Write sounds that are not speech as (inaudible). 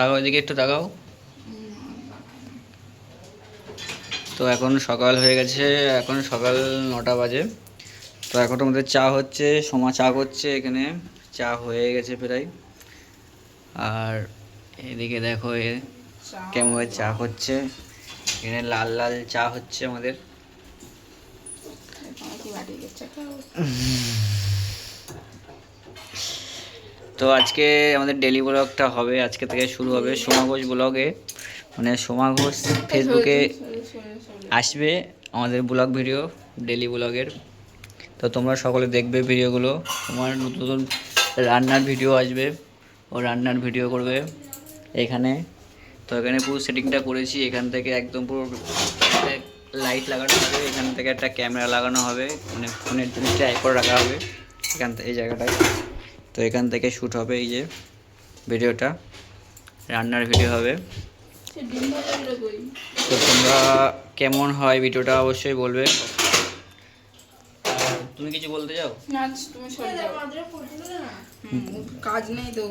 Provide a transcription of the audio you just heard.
তাকাও এদিকে একটু তাকাও। তো এখন সকাল হয়ে গেছে এখন সকাল নটা বাজে। তো এখন আমাদের চা হচ্ছে সোমা চা করছে এখানে চা হয়ে গেছে প্রায়। আর এদিকে দেখো এ কেমন চা হচ্ছে। এখানে লাল লাল চা হচ্ছে আমাদের। (laughs) তো আজকে আমাদের ডেলি ব্লগটা হবে আজকে থেকে শুরু হবে সোমা ঘোষ ব্লগে মানে সোমা ঘোষ ফেসবুকে আসবে আমাদের ব্লগ ভিডিও ডেলি ব্লগের তো তোমরা সকলে দেখবে ভিডিওগুলো তোমার নতুন নতুন রান্নার ভিডিও আসবে ও রান্নার ভিডিও করবে এখানে। তো এখানে পুরো সেটিংটা করেছি এখান থেকে একদম পুরো লাইট লাগানো হবে এখান থেকে একটা ক্যামেরা লাগানো হবে। মানে ফোনের জিনিসটা এক করে রাখা হবে এখান থেকে এই জায়গাটায়। তো এখান থেকে শ্যুট হবে এই যে ভিডিওটা। রান্নার ভিডিও হবে। তো তোমরা কেমন হয় ভিডিওটা অবশ্যই বলবে। তুমি কিছু বলতে চাও? না তুমি সরে যাও। হুম, কাজ নেই তো